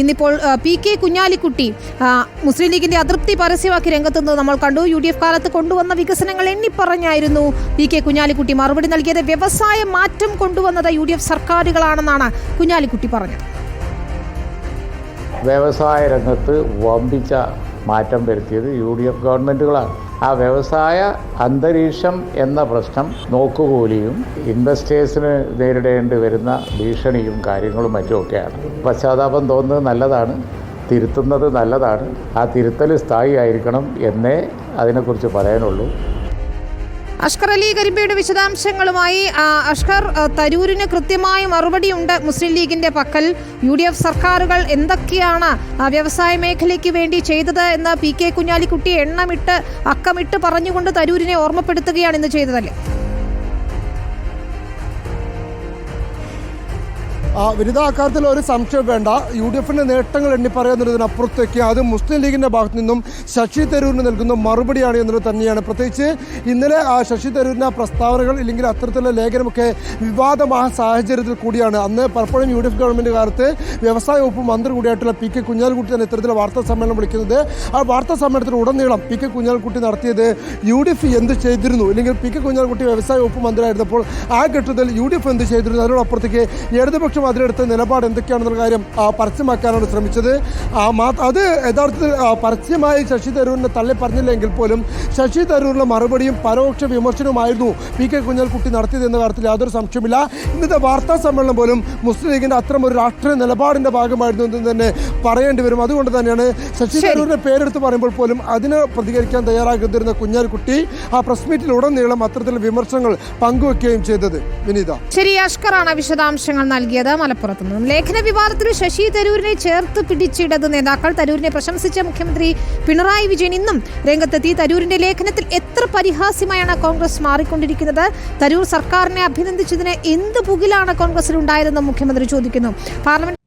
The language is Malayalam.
ഇന്നിപ്പോൾ പി കെ കുഞ്ഞാലിക്കുട്ടി മുസ്ലിം ലീഗിന്റെ അതൃപ്തി പരസ്യമാക്കി രംഗത്തുനിന്ന് നമ്മൾ കണ്ടു. യു ഡി എഫ് കാലത്ത് കൊണ്ടുവന്ന വികസനങ്ങൾ എണ്ണിപ്പറഞ്ഞായിരുന്നു പി കെ കുഞ്ഞാലിക്കുട്ടി. മറുപടി നൽകിയത് വ്യവസായ മാറ്റം കൊണ്ടുവന്നത് യു ഡി എഫ് സർക്കാരുകളാണെന്നാണ് കുഞ്ഞാലിക്കുട്ടി പറഞ്ഞത്. വ്യവസായ രംഗത്ത് വമ്പിച്ച മാറ്റം വരുത്തിയത് യു ഡി എഫ് ഗവൺമെന്റുകളാണ് ആ വ്യവസായ അന്തരീക്ഷം എന്ന പ്രശ്നം നോക്കുകൂലിയും ഇൻവെസ്റ്റേഴ്സിന് നേരിടേണ്ടി വരുന്ന ഭീഷണിയും കാര്യങ്ങളും മറ്റുമൊക്കെയാണ്. പശ്ചാത്താപം തോന്നുന്നത് നല്ലതാണ് തിരുത്തുന്നത് നല്ലതാണ്. ആ തിരുത്തൽ സ്ഥായി ആയിരിക്കണം എന്നേ അതിനെക്കുറിച്ച് പറയാനുള്ളൂ. അഷ്കർ അലി കരിമ്പയുടെ വിശദാംശങ്ങളുമായി അഷ്കർ തരൂരിന് കൃത്യമായ മറുപടിയുണ്ട് മുസ്ലിം ലീഗിന്റെ പക്കൽ. യു ഡി എഫ് സർക്കാരുകൾ എന്തൊക്കെയാണ് വ്യവസായ മേഖലയ്ക്ക് വേണ്ടി ചെയ്തത് എന്ന് പി കെ കുഞ്ഞാലിക്കുട്ടി എണ്ണമിട്ട് അക്കമിട്ട് പറഞ്ഞുകൊണ്ട് തരൂരിനെ ഓർമ്മപ്പെടുത്തുകയാണ് ഇന്ന് ചെയ്തതല്ലേ? വിനിത അക്കാര്യത്തിൽ ഒരു സംശയം വേണ്ട. യു ഡി എഫിന്റെ നേട്ടങ്ങൾ എണ്ണിപ്പറയുന്നതിനപ്പുറത്തേക്ക് അത് മുസ്ലിം ലീഗിന്റെ ഭാഗത്തു നിന്നും ശശി തരൂരിന് നൽകുന്ന മറുപടിയാണ് എന്നുള്ളത് തന്നെയാണ്. പ്രത്യേകിച്ച് ഇന്നലെ ആ ശശി തരൂരിന്റെ ആ പ്രസ്താവനകൾ ഇല്ലെങ്കിൽ അത്തരത്തിലുള്ള ലേഖനമൊക്കെ വിവാദമായ സാഹചര്യത്തിൽ കൂടിയാണ്. അന്ന് പലപ്പോഴും യു ഡി എഫ് ഗവൺമെന്റ് കാലത്ത് വ്യവസായ വകുപ്പ് മന്ത്രി കൂടിയായിട്ടുള്ള പി കെ കുഞ്ഞാലിക്കുട്ടി തന്നെ ഇത്തരത്തിലുള്ള വാർത്താ സമ്മേളനം വിളിക്കുന്നത്. ആ വാർത്താ സമ്മേളനത്തിൽ ഉടനീളം പി കെ കുഞ്ഞാലിക്കുട്ടി നടത്തിയത് യു ഡി എഫ് എന്ത് ചെയ്തിരുന്നു? ഇല്ലെങ്കിൽ പി കെ കുഞ്ഞാലിക്കുട്ടി വ്യവസായ വകുപ്പ് മന്ത്രിയായിരുന്നപ്പോൾ ആ ഘട്ടത്തിൽ യു ഡി എഫ് എന്ത് ചെയ്തിരുന്നു? അതിനോടപ്പുറത്തേക്ക് ഇടതുപക്ഷം അതിലെടുത്ത നിലപാട് എന്തൊക്കെയാണെന്നുള്ള കാര്യം പരസ്യമാക്കാനാണ് ശ്രമിച്ചത്. അത് യഥാർത്ഥത്തിൽ പരസ്യമായി ശശി തരൂരിനെ തള്ളി പറഞ്ഞില്ലെങ്കിൽ പോലും ശശി തരൂരിന്റെ മറുപടിയും പരോക്ഷ വിമർശനവുമായിരുന്നു പി കെ കുഞ്ഞാൽക്കുട്ടി നടത്തിയത് എന്ന കാര്യത്തിൽ യാതൊരു സംശയമില്ല ഇന്നത്തെ വാർത്താ സമ്മേളനം പോലും മുസ്ലിം ലീഗിന്റെ അത്തരം ഒരു രാഷ്ട്രീയ നിലപാടിന്റെ ഭാഗമായിരുന്നു എന്ന് തന്നെ പറയേണ്ടി വരും. അതുകൊണ്ട് തന്നെയാണ് ശശി തരൂരിന്റെ പേരെടുത്ത് പറയുമ്പോൾ പോലും അതിന് പ്രതികരിക്കാൻ തയ്യാറാകുന്നിരുന്ന കുഞ്ഞാൽക്കുട്ടി ആ പ്രസ് മീറ്റിൽ ഉടനീളം അത്തരത്തിലുള്ള വിമർശനങ്ങൾ പങ്കുവെക്കുകയും ചെയ്തത്. വിനീത. ശരി അഷ്കറാണ് വിശദാംശങ്ങൾ നൽകിയത്. മലപ്പുറത്ത് നിന്നും ലേഖന വിവാദത്തിൽ ശശി തരൂരിനെ ചേർത്ത് പിടിച്ചിടത് നേതാക്കൾ. തരൂരിനെ പ്രശംസിച്ച മുഖ്യമന്ത്രി പിണറായി വിജയൻ ഇന്നും രംഗത്തെത്തി. തരൂരിന്റെ ലേഖനത്തിൽ എത്ര പരിഹാസ്യമായാണ് കോൺഗ്രസ് മാറിക്കൊണ്ടിരിക്കുന്നത്? തരൂർ സർക്കാരിനെ അഭിനന്ദിച്ചതിന് എന്ത് പുകിലാണ് കോൺഗ്രസിൽ ഉണ്ടായതെന്നും മുഖ്യമന്ത്രി ചോദിക്കുന്നു. പാർലമെന്റ്